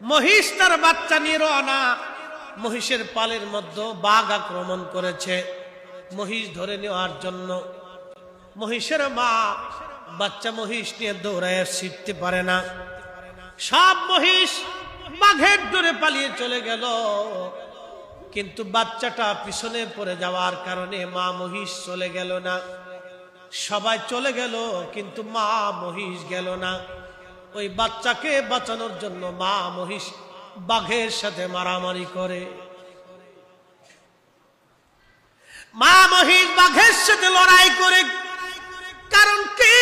মহিষ তার বাচ্চা নিয়ে রওনা মহিষের পালের মধ্যে বাঘ আক্রমণ করেছে। মহিষ ধরে নেওয়ার জন্য। মহিষের মা বাচ্চা মহিষ নিয়ে দৌড়ায় শিখতে পারে না। সব মহিষ বাঘের দূরে পালিয়ে চলে গেল। কিন্তু বাচ্চাটা পিছনে পড়ে যাওয়ার কারণে মা মহিষ চলে গেল না। সবাই চলে গেল, কিন্তু মা মহিষ গেল না। ওই বাচ্চাকে বাঁচানোর জন্য মা মহিষ বাঘের সাথে মারামারি করে। মা মহিষ বাঘের সাথে লড়াই করে। কারণ কি?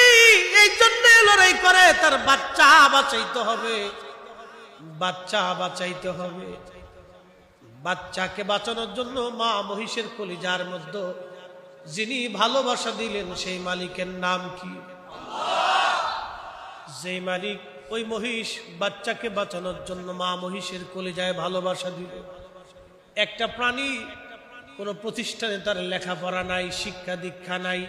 এই জন্য লড়াই করে তার বাচ্চা বাঁচাইতে হবে। বাচ্চা বাঁচাইতে হবে। বাচ্চাকে বাঁচানোর জন্য মা মহিষের কলিজার মধ্যে যিনি ভালোবাসা দিলেন সেই মালিকের নাম কি? যেই মালিক ওই মহিষ বাচ্চাকে বাঁচানোর জন্য মা মহিষের কলিজায় ভালোবাসা দিল। একটা প্রাণী কোনো প্রতিষ্ঠানে তার লেখাপড়া নাই, শিক্ষা দীক্ষা নাই।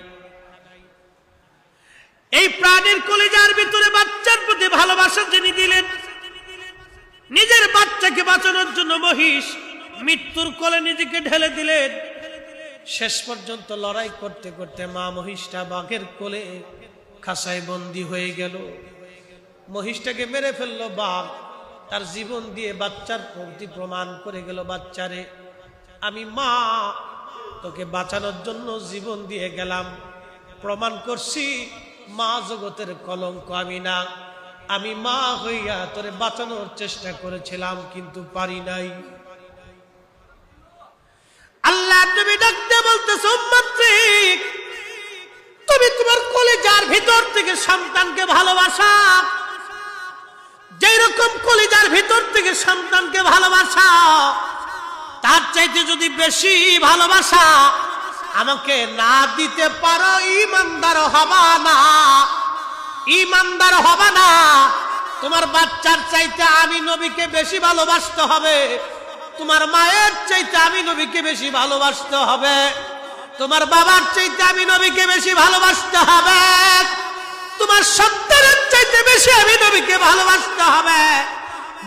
এই প্রাণীর কলিজার ভিতরে বাচ্চার প্রতি ভালোবাসা যিনি দিলেন, নিজের বাচ্চাকে বাঁচানোর জন্য মহিষ মৃত্যুর কোলে নিজেকে ঢেলে দিলেন। শেষ পর্যন্ত লড়াই করতে করতে মা মহিষটা বাঘের কোলে খাসায় বন্দি হয়ে গেল। মহিষটাকে মেরে ফেলল বাপ। তার জীবন দিয়ে বাচ্চার প্রতি প্রমাণ করে গেল, বাচ্চারে, আমি মা, তোকে বাঁচানোর জন্য জীবন দিয়ে গেলাম। প্রমাণ করছি, মা জগতের কলঙ্ক আমি না। আমি মা হইয়া তোরে বাঁচানোর চেষ্টা করেছিলাম, কিন্তু পারি নাই। আল্লাহ তুমি ডাকতে উম্মাত্রিক তুমি তোমার কলিজার ভিতর থেকে সন্তানকে ভালোবাসা যেই রকম কলিজার ভিতর থেকে সন্তানকে ভালোবাসা। তার চাইতে যদি বেশি ভালোবাসা, আমাকে না দিতে পারো ইমানদার হবা না। ইমানদার হবা না। তোমার বাচ্চার চাইতে আমি নবীকে বেশি ভালোবাসতে হবে। তোমার মায়ের চাইতে আমি নবীকে বেশি ভালোবাসতে হবে। তোমার বাবার চাইতে আমি নবীকে বেশি ভালোবাসতে হবে। তোমার সন্তানের চাইতে বেশি আমি নবীকে ভালোবাসতে হবে।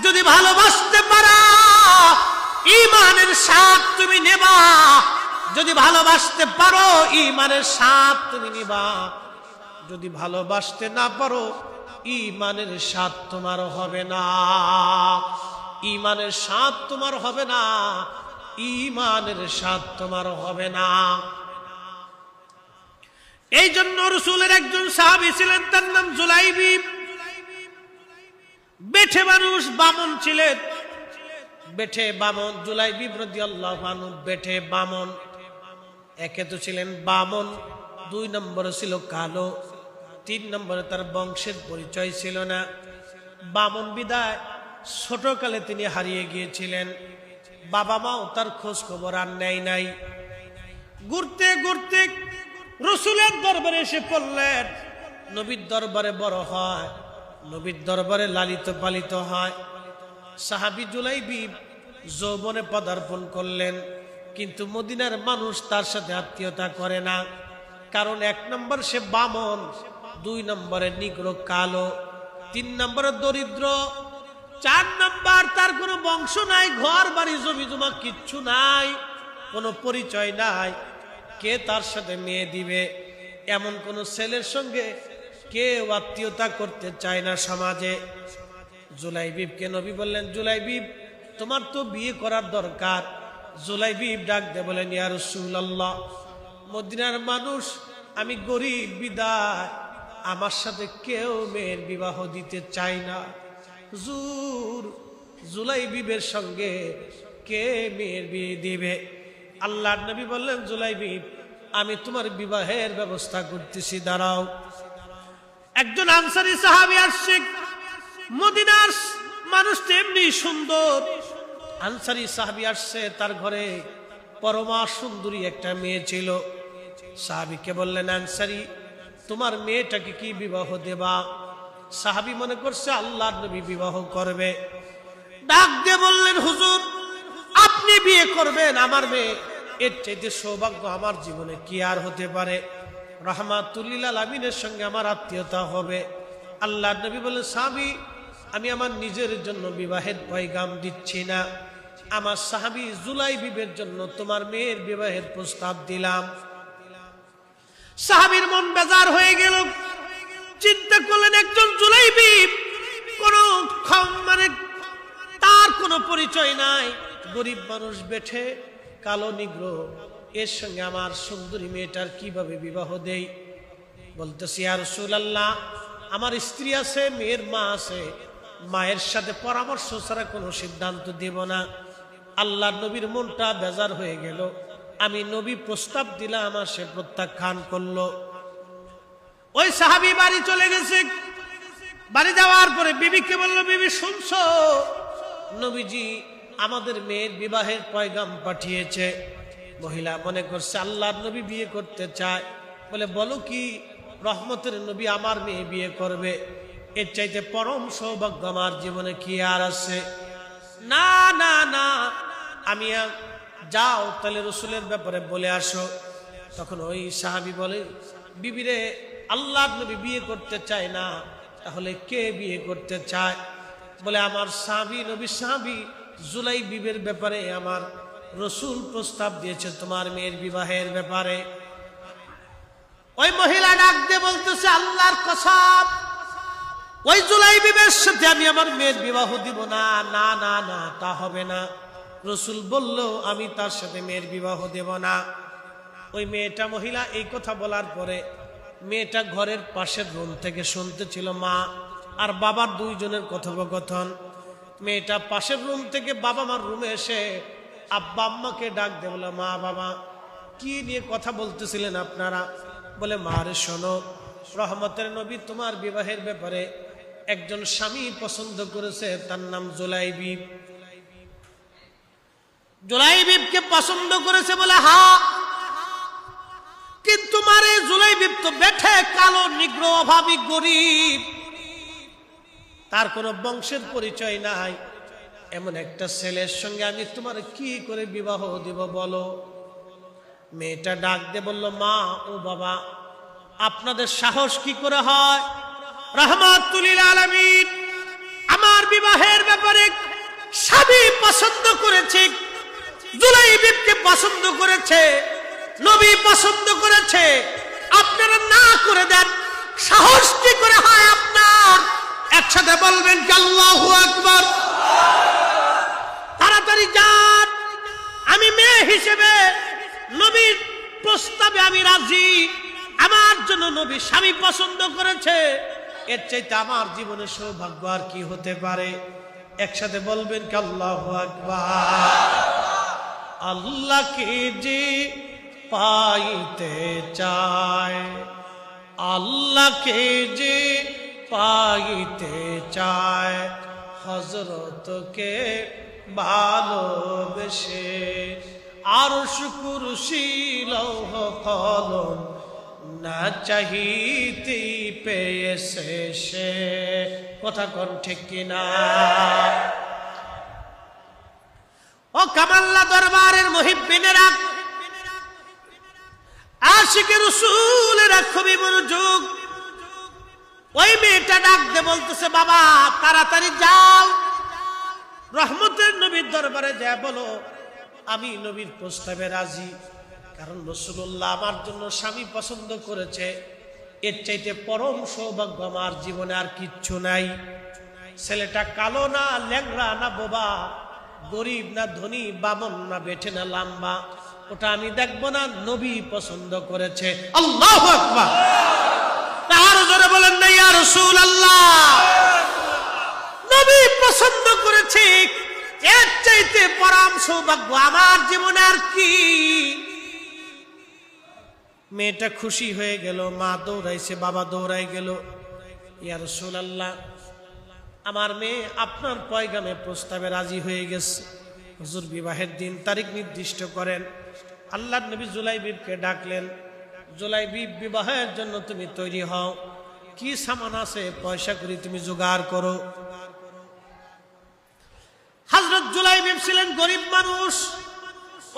যদি ভালোবাসতে পারো ইমানের স্বাদ তুমি নেবা। যদি ভালোবাসতে পারো ইমানের স্বাদ তুমি নিবা। যদি ভালোবাসতে না পারো ইমানের স্বাদ তোমার হবে না। ইমানের স্বাদ তোমার হবে না ইমানের স্বাদ তোমার হবে না। এই জন্য রসুলের একজন সাহাবি ছিলেন, তার নাম জুলাইবি। বেঠে মানুষ বামন ছিলেন বেঠে বামন জুলাই বিব্রতি আল্লাহ বেঠে বামন। একে তো ছিলেন বামন, দুই নম্বরে ছিল কালো, তিন নম্বরে তার বংশের পরিচয় ছিল না। বামন বিদায়, ছোটকালে তিনি হারিয়ে গিয়েছিলেন। বাবা মাও তার খোঁজ খবর আর নেয় নাই। ঘুরতে ঘুরতে রসুলের দরবারে এসে পড়লেন। নবীর দরবারে বড় হয়, নবীর দরবারে লালিত পালিত হয়। সাহাবি জুলাইবি যৌবনে পদার্পণ করলেন, কিন্তু মদিনার মানুষ তার সাথে আত্মীয়তা করে না, কারণ এক নম্বর সে বামন, দুই নম্বরে নিগ্র কালো, তিন নম্বরে দরিদ্র, চার নম্বর তার কোনো বংশ নাই, ঘর বাড়ি জমি জমা কিচ্ছু নাই, কোনো পরিচয় নাই। কে তার সাথে মেয়ে দিবে? এমন কোন ছেলের সঙ্গে কে আত্মীয়তা করতে চায় না সমাজে। জুলাইবিবকে নবী বললেন, জুলাইবিব, তোমার তো বিয়ে করার দরকার। জুলাইবিব ডাক দে বলেন ইয়ার রাসূলুল্লাহ, মদিনার মানুষ, আমি গরিব, বিদায়। আমার সাথে কেউ মেয়ের বিবাহ দিতে চায় না। জুর জুলাইবিবের সঙ্গে কে মেয়ের বিয়ে দিবে? আল্লাহর নবী বললেন জুলাইবিব আমি তোমার বিবাহের ব্যবস্থা করতেছি, দাঁড়াও। একজন আনসারি সাহাবি আসছে, মদিনার মানুষ এমনি সুন্দর। আনসারি সাহাবি আসছে, তার ঘরে পরমা সুন্দরী একটা মেয়ে ছিল। সাহাবিকে বললেন, আনসারি, তোমার মেয়েটাকে কি বিবাহ দেবা? সাহাবি মনে করছে আল্লাহ নবী বিবাহ করবে। ডাক দিয়ে বললেন, হুজুর, আপনি বিয়ে করবেন আমার মেয়ে। এর চাইতে সৌভাগ্য আমার জীবনে কি আর হতে পারে? রহমাতুল্লিল আমিনের সঙ্গে আমার আত্মীয়তা হবে। আল্লাহ নবী বলে স্বামী, আমি আমার নিজের জন্য বিবাহের পয়গাম দিচ্ছি না। আমার সাহাবি জুলাই বিবের জন্য তোমার মেয়ের বিবাহের প্রস্তাব দিলাম। সাহাবির মন বেজার হয়ে গেল। চিন্তা করলেন, একজন জুলাইবি কোন ক্ষম- মানে তার কোনো পরিচয় নাই। গরিব মানুষ বেঠে কালো নিগ্র এর সঙ্গে আমার সুন্দরী মেয়েটার কীভাবে বিবাহ দেই? বলতেছি আর আল্লাহ আমার স্ত্রী আছে, মেয়ের মা আছে। মায়ের সাথে পরামর্শ ছাড়া কোনো সিদ্ধান্ত দেব না। আল্লাহ নবীর মনটা বেজার হয়ে গেল। আমি নবী প্রস্তাব দিলাম আমার সে প্রত্যাখ্যান করল। ওই সাহাবি বাড়ি চলে গেছে। বাড়ি যাওয়ার পরে বিবিকে বলল, বিবি, শুনছো? নবীজি আমাদের মেয়ের বিবাহের পয়গাম পাঠিয়েছে। মহিলা মনে করছে আল্লাহর নবী বিয়ে করতে চায়। বলে, বলো কি, রহমতের নবী আমার মেয়ে বিয়ে করবে। এর চাইতে পরম সৌভাগ্য আমার জীবনে কি আর আছে? না না না। আমি যাও, তাহলে রসুলের ব্যাপারে বলে আসো। তখন ওই সাহাবি বলে, বিবিরে, আল্লাহ নবী বিয়ে করতে চায় না, তাহলে কে বিয়ে করতে চায়? বলে, আমার সাহাবি নবী সাহাবি জুলাই বিবের ব্যাপারে আমার রসুল প্রস্তাব দিয়েছে তোমার মেয়ের বিবাহের ব্যাপারে। ওই মহিলা ডাক দিয়ে বলতেছে, আল্লাহর কসাব ওই জুলাই বিবের সাথে আমি আমার মেয়ের বিবাহ দিব না না না না, তা হবে না। রসুল বলল, আমি তার সাথে মেয়ের বিবাহ দেব না। ওই মেয়েটা মহিলা এই কথা বলার পরে মেয়েটা ঘরের পাশের রুম থেকে শুনতেছিল মা আর বাবার দুইজনের কথোপকথন। মেয়েটা পাশের রুম থেকে বাবা মার রুমে এসে আব্বা আম্মাকে ডাক দে বলে, মা, বাবা, কি নিয়ে কথা বলতেছিলেন আপনারা? বলে, মা রে, শোনো, রহমতের নবী তোমার বিবাহের ব্যাপারে একজন স্বামী পছন্দ করেছে, তার নাম জোলাইবি জোলাইবিবকে পছন্দ করেছে বলে, হা, কিন্তু মারে, জুলাইবিব তো বেঠে কালো, নিগ্র, অভাবী, গরিব। তার কোনো বংশের পরিচয় নাই। এমন একটা ছেলের সঙ্গে আমি তোমার কি করে বিবাহ দিব বলো? মেয়েটা ডাক দিয়ে বলল, মা, ও বাবা, আপনাদের সাহস কি করে হয়? আমার বিবাহের ব্যাপারে স্বামী পছন্দ করেছে জুলাই বিবকে পছন্দ করেছে, নবী পছন্দ করেছে। আপনারা না করে দেন, সাহস কি করে হয় একসাথে বলবেন আল্লাহু তাড়াতাড়ি যান। আমি মেয়ে হিসেবে নবীর প্রস্তাবে আমি রাজি। আমার জন্য নবী স্বামী পছন্দ করেছে। এর চাইতে আমার জীবনে সৌভাগ্য আর কি হতে পারে? একসাথে বলবেন কি আল্লাহ আকবার। আল্লাহকে যে পাইতে চায়? আল্লাহকে যে পাইতে চায় হজরতকে ভালোবেসে। আর শুকুরশি লৌহ কলম না চাহিতে পেয়েছে সে। কথা কোন ঠিক কিনা? ও কামাল্লা দরবারের মহিবিনেরা আশিকের রসুলেরা খুবই মনোযোগ ওই মেয়েটা ডাক দে বলতেছে, বাবা, তাড়াতাড়ি যাও। রহমতের নবীর দরবারে যা বলো, আমি নবীর প্রস্তাবে রাজি, কারণ রসুল্লাহ আমার জন্য স্বামী পছন্দ করেছে। এর চাইতে পরম সৌভাগ্য আমার জীবনে আর কিচ্ছু নাই। ছেলেটা কালো না ল্যাংরা না বোবা, গরিব না ধনী, বামন না বেঠে না লাম্বা। ওটা আমি দেখব না নবী পছন্দ করেছে। আল্লাহ আকবার। পছন্দ করেছে। এর চাইতে পরম সৌভাগ্য আমার জীবনে আর কি। মেয়েটা খুশি হয়ে গেল, মা দৌড়াইছে, বাবা দৌড়াই গেল। ইয়া রসুল আল্লাহ আমার মেয়ে আপনার পয়গামে প্রস্তাবে রাজি হয়ে গেছে। হুজুর বিবাহের দিন তারিখ নির্দিষ্ট করেন। আল্লাহ নবী জুলাইবিবকে ডাকলেন, জুলাইবিব বিবাহের জন্য তুমি তৈরি হও। কি সামান আছে? পয়সা করি, তুমি জোগাড় করো। হজরত জুলাইবিব ছিলেন গরিব মানুষ।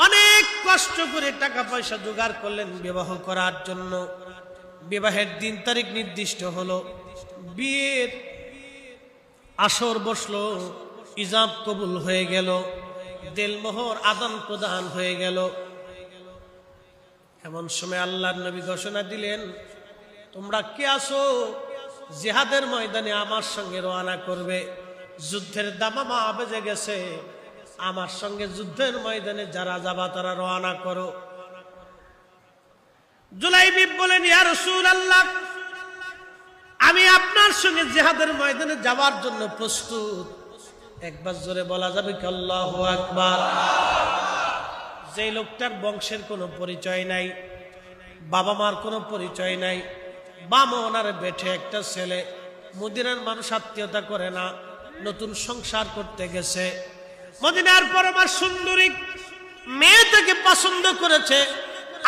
অনেক কষ্ট করে টাকা পয়সা জোগাড় করলেন বিবাহ করার জন্য। বিবাহের দিন তারিখ নির্দিষ্ট হলো। বিয়ের আসর বসল, ইজাব কবুল হয়ে গেল, দেলমোহর আদান প্রদান হয়ে গেল। এমন সময় আল্লাহর নবী ঘোষণা দিলেন তোমরা কে আসো জিহাদের ময়দানে আমার সঙ্গে রওনা করবে। যুদ্ধের দামামা বেজে গেছে। আমার সঙ্গে যুদ্ধের ময়দানে যারা যাবা, তারা রওনা করো। বলেন আল্লাহ আমি আপনার সঙ্গে জিহাদের ময়দানে যাওয়ার জন্য প্রস্তুত। একবার জোরে বলা যাবে আকবার। যে লোকটার বংশের কোনো পরিচয় নাই বাবা মার কোনো পরিচয় নাই বামন আর বেঠে একটা ছেলে। মদিনার মানুষ আত্মীয়তা করে না, নতুন সংসার করতে গেছে। মদিনার পরমার সুন্দরী মেয়ে তাকে পছন্দ করেছে।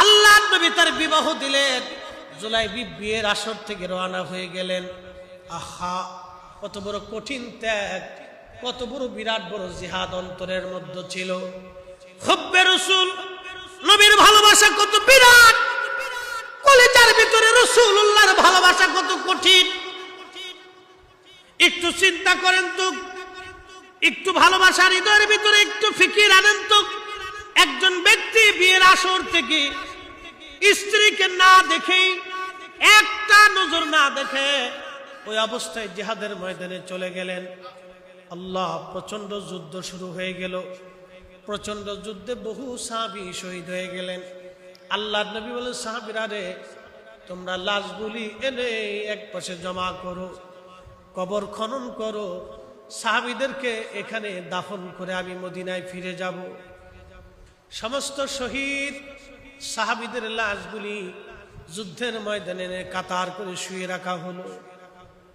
আল্লাহ নবী তার বিবাহ দিলেন। জুলাই বিয়ের আসর থেকে রওনা হয়ে গেলেন। আহা, কত বড় কঠিন ত্যাগ, কত বড় বিরাট বড় জিহাদ অন্তরের মধ্যে ছিল। হব্বে রসুল, নবীর ভালোবাসা কত বিরাট! রসুল্লাহর ভালোবাসা কত কঠিন। একটু চিন্তা করেন তো, একটু ভালোবাসা হৃদয়ের ভিতরে একটু ফিকির আনেন তো। একজন ব্যক্তি বিয়ের আসর থেকে স্ত্রীকে না দেখেই একটা নজর না দেখে ওই অবস্থায় জিহাদের ময়দানে চলে গেলেন। আল্লাহ প্রচণ্ড যুদ্ধ শুরু হয়ে গেল। প্রচণ্ড যুদ্ধে বহু সাহাবি শহীদ হয়ে গেলেন। আল্লাহ নবী বলেন, সাহাবিরা রে তোমরা লাশগুলি এনে এক পাশে জমা করো, কবর খনন করো। সাহাবিদেরকে এখানে দাফন করে আমি মদিনায় ফিরে যাব। সমস্ত শহীদ সাহাবিদের লাশগুলি যুদ্ধের ময়দানে কাতার করে শুয়ে রাখা হলো।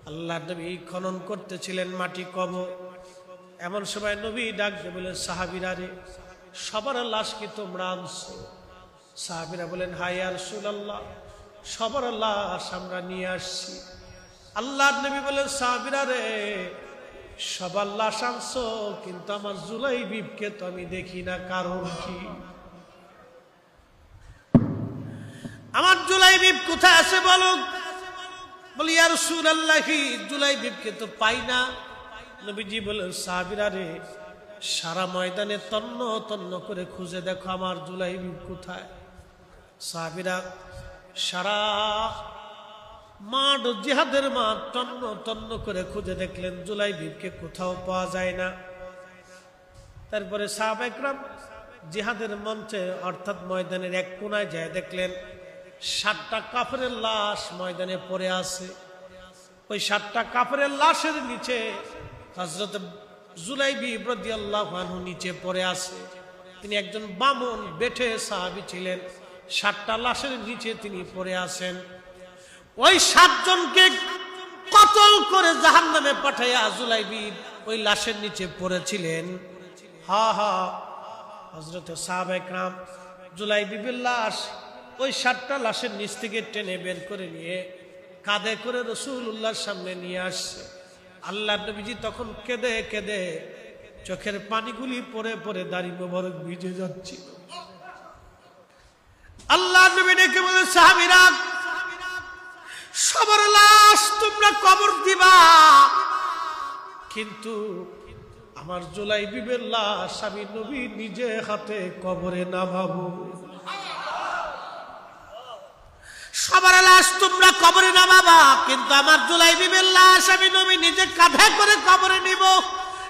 আল্লাহ নবী খনন করতেছিলেন মাটি কব এমন সময় নবী ডাকতে বলেন সাহাবিরা রে, সবার লাশ কি তোমরা আনছো? সাহাবিরা বলেন হাই আর আল্লাহ সবার লাশ আমরা নিয়ে আসছি। আল্লাহ নবী বলেন, সাহাবিরা রে, সবার লাশ আনছো, কিন্তু আমার জুলাই বিপকে তো আমি দেখি না, কারণ কি? আমার জুলাই বিপ কোথায় আছে বলো? বলি আর সুর আল্লাহি জুলাই বিপকে তো পাই না। নবীজি বলে সাহাবিরা রে, সারা ময়দানে তন্ন তন্ন করে খুঁজে দেখো, আমার জুলাই বিপ কোথায়? সাহাবিরা সারা মাঠ জিহাদের মাঠ তন্ন তন্ন করে খুঁজে দেখলেন জুলাই বিপকে কোথাও পাওয়া যায় না। তারপরে সাহাব একরাম জিহাদের মঞ্চে অর্থাৎ ময়দানের এক কোনায় যায়, দেখলেন সাতটা কাপড়ের লাশ ময়দানে পড়ে আছে। ওই সাতটা কাপড়ের লাশের নিচে হজরত জুলাইবি আল্লাহ নিচে পড়ে আছে। তিনি একজন বামন, বেঠে সাহাবি ছিলেন। সাতটা লাশের নিচে তিনি পড়ে আছেন। ওই সাতজনকে কতল করে জাহান নামে পাঠাইয়া জুলাইবি ওই লাশের নিচে পড়েছিলেন। হা হা হজরত সাহাবাইকরাম জুলাই বিবির লাশ ওই সাতটা লাশের নিচ থেকে টেনে বের করে নিয়ে কাঁধে করে রসুল উল্লাহর সামনে নিয়ে আসছে। আল্লাহ নবীজি তখন কেঁদে কেঁদে চোখের পানিগুলি পরে পরে দাড়ি মোবারক ভিজে যাচ্ছে আল্লাহ নবী ডেকে বলে সাহাবিরা, সবার লাশ তোমরা কবর দিবা। কিন্তু আমার জুলাই বিবের লাশ আমি নবী নিজে হাতে কবরে নামাবো। সবার লাশ তোমরা কবরে নামাবা, কিন্তু আমার জুলাই বিবের লাশ আমি নবী নিজে কাঁধে করে কবরে নিব।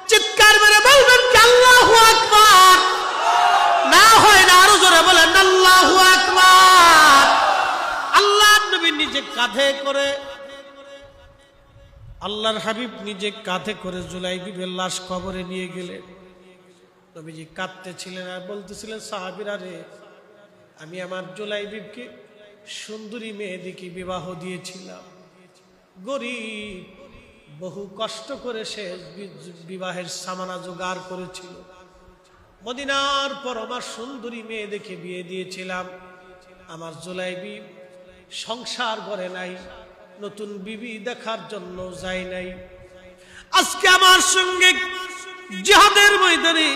চিৎকার মেরে বলবেন আল্লাহু আকবার। না হয় না আরও জোরে বলেন, আল্লাহু আল্লাহ নবী নিজে কাঁধে করে, আল্লাহর হাবিব নিজে কাঁধে করে জুলাই লাশ কবরে নিয়ে গেলেন। নবীজি কাঁদতেছিলেন আর বলতেছিলেন, সাহাবিরা রে, আমি আমার জুলাই বিবকে সুন্দরী মেয়েদিকে বিবাহ দিয়েছিলাম। গরিব, বহু কষ্ট করে সে বিবাহের সামানা জোগাড় করেছিল। মদিনার পর আমার সুন্দরী মেয়ে দেখে বিয়ে দিয়েছিলাম। আমার জুলাইবি সংসার করে নাই, নতুন বিবি দেখার জন্য যাই নাই। আজকে আমার সঙ্গে জিহাদের ময়দানে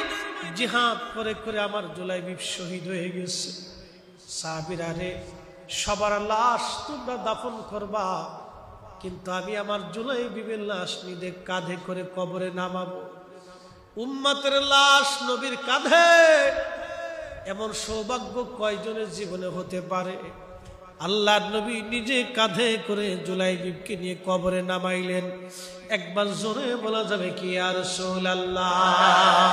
জিহাদ করে করে আমার জুলাইবি শহীদ হয়ে গেছে। সাহাবিরা রে, সবার লাশ তোমরা দাফন করবা, কিন্তু আমি আমার জুলাই বিবের লাশ নিদে কাঁধে করে কবরে নামাবো। উম্মাতের লাশ নবীর কাঁধে। এমন সৌভাগ্য কয়জনের জীবনে হতে পারে? আল্লাহ নবী নিজে কাঁধে করে জুলাই বিবকে নিয়ে কবরে নামাইলেন। একবার জোরে বলা যাবে কি আর সোল আল্লাহ